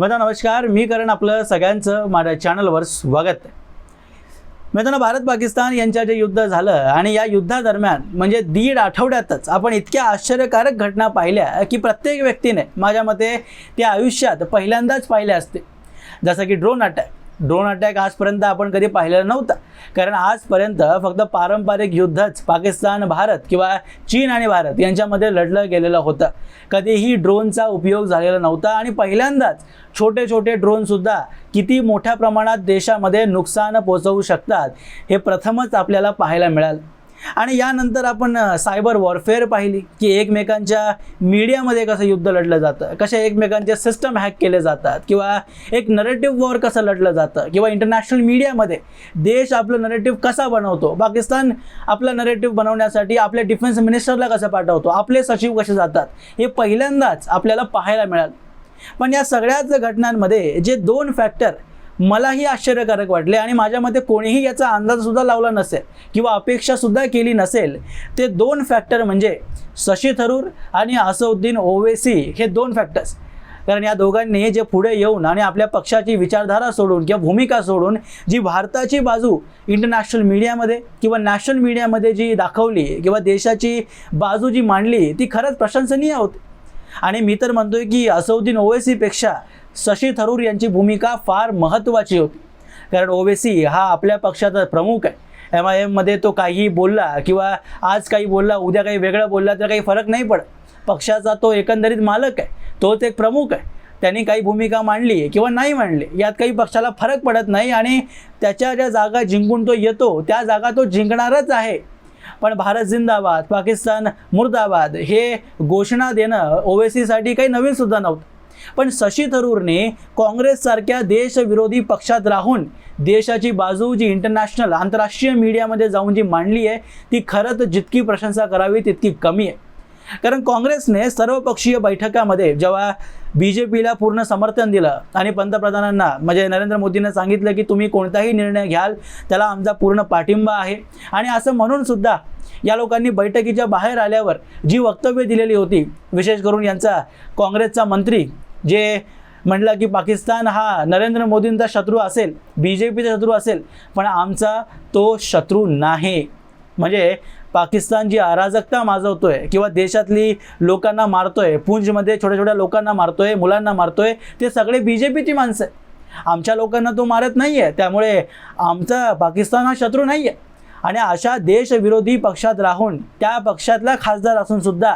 मित्रांनो नमस्कार. मी करण आपलं सगळ्यांचं माझ्या चॅनलवर स्वागत आहे. मित्रांनो भारत पाकिस्तान यांच्या जे युद्ध झालं आणि या युद्धादरम्यान म्हणजे दीड आठवड्यातच आपण इतक्या आश्चर्यकारक घटना पाहिल्या की प्रत्येक व्यक्तीने माझ्या मते त्या आयुष्यात पहिल्यांदाच पाहिल्या असते जसं की ड्रोन अटॅक ड्रोन अटॅक आजपर्यंत आपण कधी पाहिलेला नव्हता. कारण आजपर्यंत फक्त पारंपरिक युद्धच पाकिस्तान भारत किंवा चीन आणि भारत यांच्यामध्ये लढलं गेलेलं होतं. कधीही ड्रोनचा उपयोग झालेला नव्हता आणि पहिल्यांदाच छोटे छोटे ड्रोनसुद्धा किती मोठ्या प्रमाणात देशामध्ये नुकसान पोचवू शकतात हे प्रथमच आपल्याला पाहायला मिळालं. आणि यानंतर आपण सायबर वॉरफेअर पाहिली की एकमेकांच्या मीडियामध्ये कसं युद्ध लढलं जातं कशा एकमेकांचे सिस्टम हॅक केले जातात किंवा एक नरेटिव्ह वॉर कसं लढलं जातं किंवा इंटरनॅशनल मीडियामध्ये देश आपलं नरेटिव्ह कसा बनवतो पाकिस्तान आपलं नरेटिव्ह बनवण्यासाठी आपल्या डिफेन्स मिनिस्टरला कसं पाठवतो आपले सचिव कसे जातात हे पहिल्यांदाच आपल्याला पाहायला मिळालं. पण या सगळ्याच घटनांमध्ये जे दोन फॅक्टर मलाही आश्चर्यकारक वाटले आणि माझ्या मते कोणीही याचा अंदाजसुद्धा लावला नसेल किंवा अपेक्षासुद्धा केली नसेल. ते दोन फॅक्टर म्हणजे शशी थरूर आणि असउद्दीन ओवेसी हे दोन फॅक्टर्स कारण या दोघांनी जे पुढे येऊन आणि आपल्या पक्षाची विचारधारा सोडून किंवा भूमिका सोडून जी भारताची बाजू इंटरनॅशनल मीडियामध्ये किंवा नॅशनल मीडियामध्ये जी दाखवली किंवा देशाची बाजू जी मांडली ती खरंच प्रशंसनीय होती. आणि मी तर म्हणतोय की असउद्दीन ओवेसीपेक्षा शशी थरूर यांची भूमिका फार महत्त्वाची होती. कारण ओवेसी हा आपल्या पक्षाचा प्रमुख आहे. एम आय एममध्ये तो काहीही बोलला किंवा आज काही बोलला उद्या काही वेगळं बोलला तर काही फरक नाही पडत. पक्षाचा तो एकंदरीत मालक आहे. तोच एक प्रमुख आहे. त्यांनी काही भूमिका मांडली किंवा नाही मांडली यात काही पक्षाला फरक पडत नाही आणि त्याच्या ज्या जागा जिंकून तो येतो त्या जागा तो जिंकणारच आहे. पण भारत जिंदाबाद पाकिस्तान मुर्दाबाद हे घोषणा देणं ओवेसीसाठी काही नवीनसुद्धा नव्हतं. पण शशी थरूरने काँग्रेससारख्या देशविरोधी पक्षात राहून देशाची बाजू जी इंटरनॅशनल आंतरराष्ट्रीय मीडियामध्ये जाऊन जी मांडली आहे ती खरंच जितकी प्रशंसा करावी तितकी कमी आहे. कारण काँग्रेसने सर्वपक्षीय बैठकामध्ये जेव्हा बी जे पीला पूर्ण समर्थन दिलं आणि पंतप्रधानांना म्हणजे नरेंद्र मोदींना सांगितलं की तुम्ही कोणताही निर्णय घ्याल त्याला आमचा पूर्ण पाठिंबा आहे. आणि असं म्हणून सुद्धा या लोकांनी बैठकीच्या बाहेर आल्यावर जी वक्तव्य दिलेली होती विशेष करून यांचा काँग्रेसचा मंत्री जे म्हटलं की पाकिस्तान हा नरेंद्र मोदींचा शत्रू असेल बी जे पीचा शत्रू असेल पण आमचा तो शत्रू नाही. म्हणजे पाकिस्तान जी अराजकता माजवतोय किंवा देशातली लोकांना मारतोय पुंजमध्ये छोट्या छोट्या लोकांना मारतोय मुलांना मारतोय ते सगळे बी जे पीची माणसं आहे आमच्या लोकांना तो मारत नाही आहे त्यामुळे आमचा पाकिस्तान हा शत्रू नाही आहे आणि अशा देशविरोधी पक्षात राहून त्या पक्षातला खासदार असून सुद्धा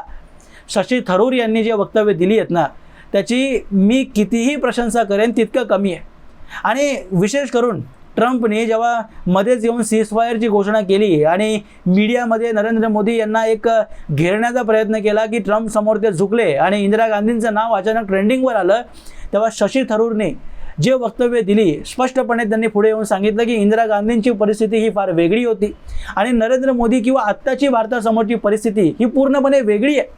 शशी थरूर यांनी जे वक्तव्य दिली आहेत ना त्याची मी कितीही प्रशंसा करेन तितकं कमी आहे. आणि विशेष करून ट्रम्पने जेव्हा मध्येच येऊन सीजफायरची घोषणा केली आणि मीडियामध्ये नरेंद्र मोदी यांना एक घेरण्याचा प्रयत्न केला की ट्रम्प समोर ते झुकले आणि इंदिरा गांधींचं नाव अचानक ट्रेंडिंगवर आलं तेव्हा शशी थरूरने जे वक्तव्य दिली स्पष्टपणे त्यांनी पुढे येऊन सांगितलं की इंदिरा गांधींची परिस्थिती ही फार वेगळी होती आणि नरेंद्र मोदी किंवा आत्ताची भारतासमोरची परिस्थिती ही पूर्णपणे वेगळी आहे.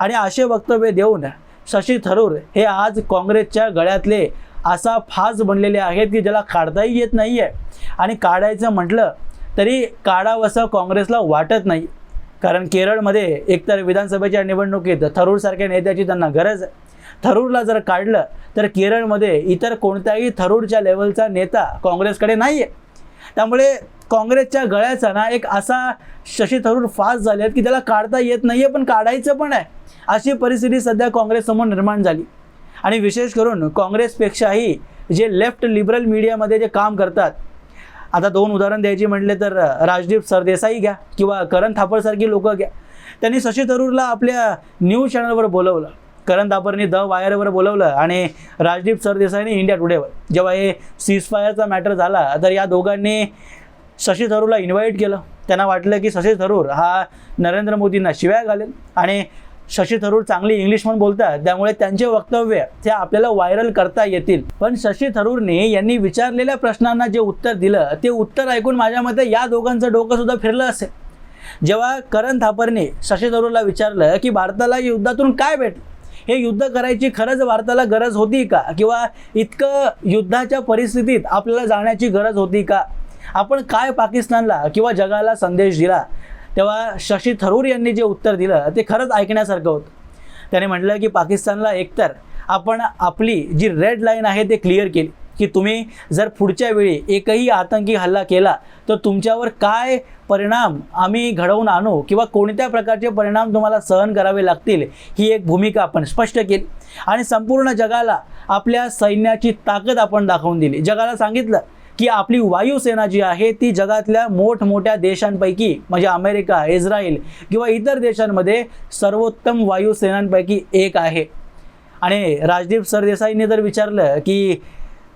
आणि असे वक्तव्य देऊन शशी थरूर हे आज काँग्रेसच्या गळ्यातले असा फास बनलेले आहेत की ज्याला काढताही येत नाही आहे आणि काढायचं म्हटलं तरी काढावंसं काँग्रेसला वाटत नाही. कारण केरळमध्ये एकतर विधानसभेच्या निवडणुकीत थरूरसारख्या नेत्याची त्यांना गरज आहे. थरूरला जर काढलं तर केरळमध्ये इतर कोणत्याही थरूरच्या लेवलचा नेता काँग्रेसकडे नाही आहे त्यामुळे काँग्रेसच्या गळ्याचा ना एक असा शशी थरूर फास्ट झाले आहेत की त्याला काढता येत नाही आहे पण काढायचं पण आहे. अशी परिस्थिती सध्या काँग्रेससमोर निर्माण झाली. आणि विशेष करून काँग्रेसपेक्षाही जे लेफ्ट लिबरल मीडियामध्ये जे काम करतात आता दोन उदाहरण द्यायची म्हटले तर राजदीप सरदेसाई घ्या किंवा करण थापरसारखी लोकं घ्या. त्यांनी शशी थरूरला आपल्या न्यूज चॅनलवर बोलवलं. करण थापरनी द वायरवर बोलवलं आणि राजदीप सरदेसाईने इंडिया टुडेवर. जेव्हा हे सीजफायरचा मॅटर झाला तर या दोघांनी शशी थरूरला इन्व्हाइट केलं. त्यांना वाटलं की शशी थरूर हा नरेंद्र मोदींना शिव्या घालेल. आणि शशी थरूर चांगली इंग्लिश म्हणून बोलतात. त्यामुळे त्यांचे वक्तव्य ते आपल्याला व्हायरल करता येतील. पण शशी थरूरने यांनी विचारलेल्या प्रश्नांना जे उत्तर दिलं ते उत्तर ऐकून माझ्या मते या दोघांचं डोकं सुद्धा फिरलं असेल. जेव्हा करण थापरने शशी थरूरला विचारलं की भारताला युद्धातून काय भेटलं? हे युद्ध करायची खरंच भारताला गरज होती का? किंवा इतकं युद्धाच्या परिस्थितीत आपल्याला जाण्याची गरज होती का? आपण काय पाकिस्तानला किंवा जगाला संदेश दिला तेव्हा शशी थरूर यांनी जे उत्तर दिलं ते खरंच ऐकण्यासारखं होतं. त्याने म्हटलं की पाकिस्तानला एकतर आपण आपली जी रेड लाईन आहे ते क्लिअर केली की तुम्ही जर पुढच्या वेळी एकही आतंकी हल्ला केला तर तुमच्यावर काय परिणाम आम्ही घडवून आणू किंवा कोणत्या प्रकारचे परिणाम तुम्हाला सहन करावे लागतील ही एक भूमिका आपण स्पष्ट केली. आणि संपूर्ण जगाला आपल्या सैन्याची ताकद आपण दाखवून दिली. जगाला सांगितलं की आपली वायुसेना जी आहे ती जगातल्या मोठमोठ्या देशांपैकी म्हणजे अमेरिका इस्रायल किंवा इतर देशांमध्ये सर्वोत्तम वायुसेनांपैकी एक आहे. आणि राजदीप सरदेसाईंनी जर विचारलं की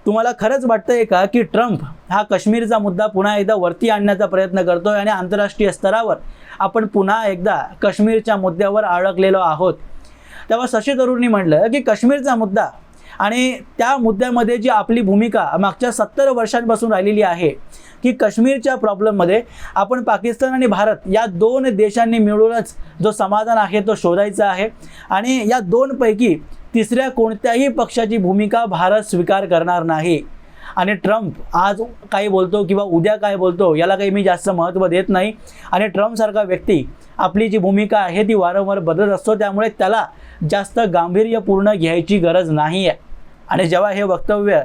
तुम्हाला खरंच वाटतंय का की ट्रम्प हा काश्मीरचा मुद्दा पुन्हा एकदा वरती आणण्याचा प्रयत्न करतोय आणि आंतरराष्ट्रीय स्तरावर आपण पुन्हा एकदा काश्मीरच्या मुद्द्यावर अडकलेलो आहोत? तेव्हा शशी थरूरनी म्हटलं की काश्मीरचा मुद्दा आणि त्या मुद्द्यामध्ये जी आपली भूमिका मागच्या सत्तर वर्षांपासून राहिलेली आहे की काश्मीरच्या प्रॉब्लेममध्ये आपण पाकिस्तान आणि भारत या दोन देशांनी मिळूनच जो समाधान आहे तो शोधायचा आहे. आणि या दोनपैकी तिसऱ्या कोणत्याही पक्षाची भूमिका भारत स्वीकार करणार नाही. आणि ट्रम्प आज काय बोलतो किंवा उद्या काय बोलतो याला काही मी जास्त महत्त्व देत नाही. आणि ट्रम्पसारखा व्यक्ती आपली जी भूमिका आहे ती वारंवार बदलत असतो त्यामुळे त्याला जास्त गांभीर्यपूर्ण घ्यायची गरज नाही आहे आणि जेव्हा हे वक्तव्य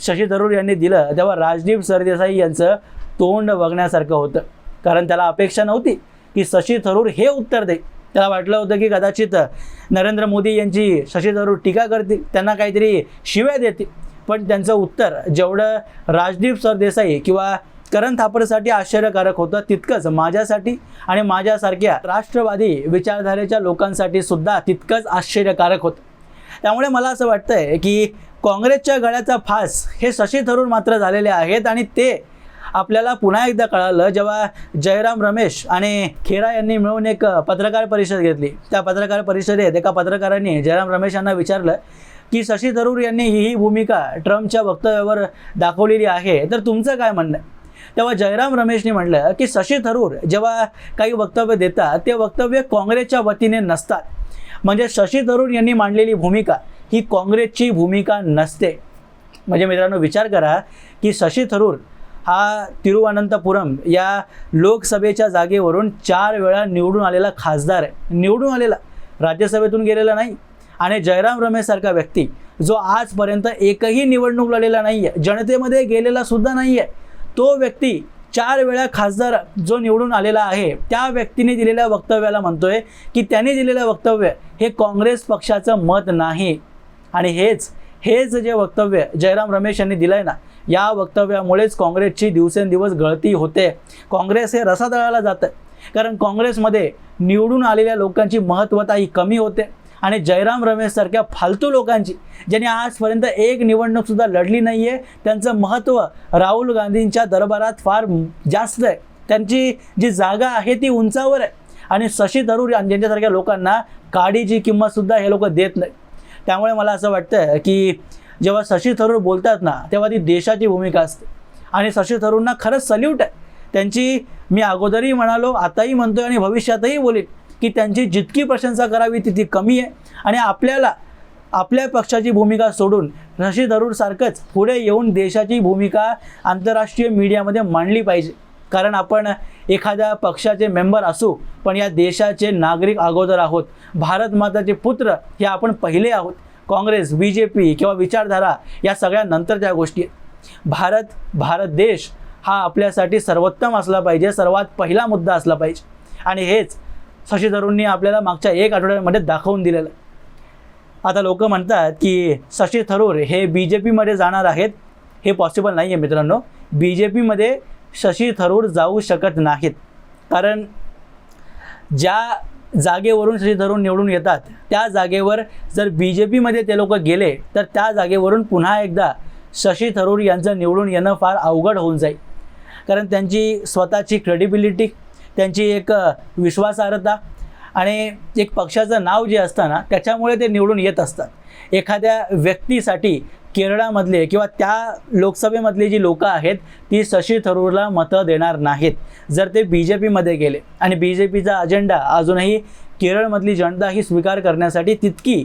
शशी थरूर यांनी दिलं तेव्हा राजदीप सरदेसाई यांचं तोंड बघण्यासारखं होतं. कारण त्याला अपेक्षा नव्हती की शशी थरूर हे उत्तर दे त्याला वाटलं होतं की कदाचित नरेंद्र मोदी यांची शशी थरूर टीका करतील त्यांना काहीतरी शिव्या देतील. पण त्यांचं उत्तर जेवढं राजदीप सरदेसाई किंवा करण थापरसाठी आश्चर्यकारक होतं तितकंच माझ्यासाठी आणि माझ्यासारख्या राष्ट्रवादी विचारधारेच्या लोकांसाठी सुद्धा तितकंच आश्चर्यकारक होतं. त्यामुळे मला असं वाटतंय की काँग्रेसच्या गळ्याचा फास हे शशी थरूर मात्र झालेले आहेत आणि ते आपल्याला पुन्हा एकदा कळालं जेव्हा जयराम रमेश आणि खेरा यांनी मिळून एक पत्रकार परिषद घेतली. त्या पत्रकार परिषदेत एका पत्रकारांनी जयराम रमेश यांना विचारलं की शशी थरूर यांनी ही ही भूमिका ट्रम्पच्या वक्तव्यावर दाखवलेली आहे तर तुमचं काय म्हणणं तेव्हा जयराम रमेशने म्हटलं की शशी थरूर जेव्हा काही वक्तव्य देतात ते वक्तव्य काँग्रेसच्या वतीने नसतात. म्हणजे शशी थरूर यांनी मांडलेली भूमिका ही काँग्रेसची भूमिका नसते. म्हणजे मित्रांनो विचार करा की शशी थरूर हा तिरुवनंतपुरम या लोकसभेच्या जागेवरून चार वेळा निवडून आलेला खासदार आहे. निवडून आलेला. राज्यसभेतून गेलेला नाही. आणि जयराम रमेशसारखा व्यक्ती जो आजपर्यंत एकही निवडणूक लढलेला नाही आहे जनतेमध्ये गेलेला सुद्धा नाही आहे तो व्यक्ती चार वेळा खासदार जो निवडून आलेला आहे त्या व्यक्तीने दिलेल्या वक्तव्याला म्हणतोय की त्यांनी दिलेलं वक्तव्य हे काँग्रेस पक्षाचं मत नाही. आणि हेच हेच जे वक्तव्य जयराम रमेश यांनी दिलं आहे ना या वक्तव्यामुळेच काँग्रेसची दिवसेंदिवस गळती होते. काँग्रेस हे रसातळाला जातं कारण काँग्रेसमध्ये निवडून आलेल्या लोकांची महत्त्वता ही कमी होते. आणि जयराम रमेशसारख्या फालतू लोकांची ज्यांनी आजपर्यंत एक निवडणूकसुद्धा लढली नाही आहे त्यांचं महत्त्व राहुल गांधींच्या दरबारात फार जास्त आहे. त्यांची जी जागा आहे ती उंचावर आहे. आणि शशी थरूर यांच्यासारख्या लोकांना काडीची किंमतसुद्धा हे लोक देत नाही त्यामुळे मला असं वाटतं की जेव्हा शशी थरूर बोलतात ना तेव्हा ती देशाची भूमिका असते. आणि शशी थरूरना खरंच सल्यूट आहे. त्यांची मी अगोदरही म्हणालो आताही म्हणतोय आणि भविष्यातही बोलेन. की त्यांची जितकी प्रशंसा करावी तितकी कमी आहे. आणि आपल्याला आपल्या पक्षाची भूमिका सोडून शशी थरूरसारखंच पुढे येऊन देशाची भूमिका आंतरराष्ट्रीय मीडियामध्ये मांडली पाहिजे. कारण आपण एखाद्या पक्षाचे मेंबर असू पण या देशाचे नागरिक अगोदर आहोत. भारत माताचे पुत्र हे आपण पहिले आहोत. काँग्रेस बी जे पी किंवा विचारधारा या सगळ्या नंतरच्या गोष्टी आहेत. भारत भारत देश हा आपल्यासाठी सर्वोत्तम असला पाहिजे सर्वात पहिला मुद्दा असला पाहिजे. आणि हेच शशी थरूरनी आपल्याला मागच्या एक आठवड्यामध्ये दाखवून दिलेलं. आता लोक म्हणतात की शशी थरूर हे बी जे पीमध्ये जाणार आहेत हे पॉसिबल नाही आहे मित्रांनो. बी जे पीमध्ये शशी थरूर जाऊ शकत नाहीत. कारण ज्या जागेवरून शशी थरूर निवडून येतात त्या जागेवर जर बी जे पीमध्ये ते लोक गेले तर त्या जागेवरून पुन्हा एकदा शशी थरूर यांचं निवडून येणं फार अवघड होऊन जाईल. कारण त्यांची स्वतःची क्रेडिबिलिटी त्यांची एक विश्वासार्हता आणि एक पक्षाचं नाव जे असतं ना त्याच्यामुळे ते निवडून येत असतात. एखाद्या व्यक्तीसाठी केरळामधले किंवा त्या लोकसभेमधली जी लोकं आहेत ती शशी थरूरला मतं देणार नाहीत. जर ते बी जे पीमध्ये गेले आणि बी जे पीचा अजेंडा अजूनही केरळमधली जनता ही स्वीकार करण्यासाठी तितकी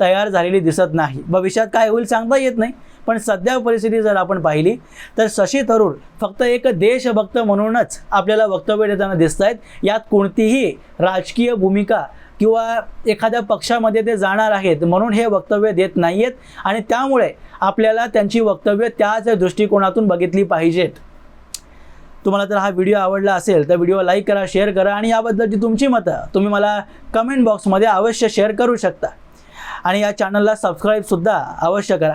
तयार झालेली दिसत नाही. भविष्यात काय होईल सांगता येत नाही. पण सध्या परिस्थिती जर आपण पाहिली तर शशी थरूर फक्त एक देशभक्त म्हणूनच आपल्याला वक्तव्य देताना दिसत आहेत यात कोणतीही राजकीय भूमिका किंवा एखाद्या पक्षामध्ये ते जाणार आहेत म्हणून हे वक्तव्य देत नाही आहेत आणि त्यामुळे आपल्याला त्यांची वक्तव्य त्याच दृष्टिकोनातून बघितली पाहिजेत. तुम्हाला जर हा व्हिडिओ आवडला असेल तर व्हिडिओ लाईक करा शेअर करा आणि याबद्दलची तुमची मतं तुम्ही मला कमेंट बॉक्समध्ये अवश्य शेअर करू शकता. आणि या चॅनलला सबस्क्राईबसुद्धा अवश्य करा.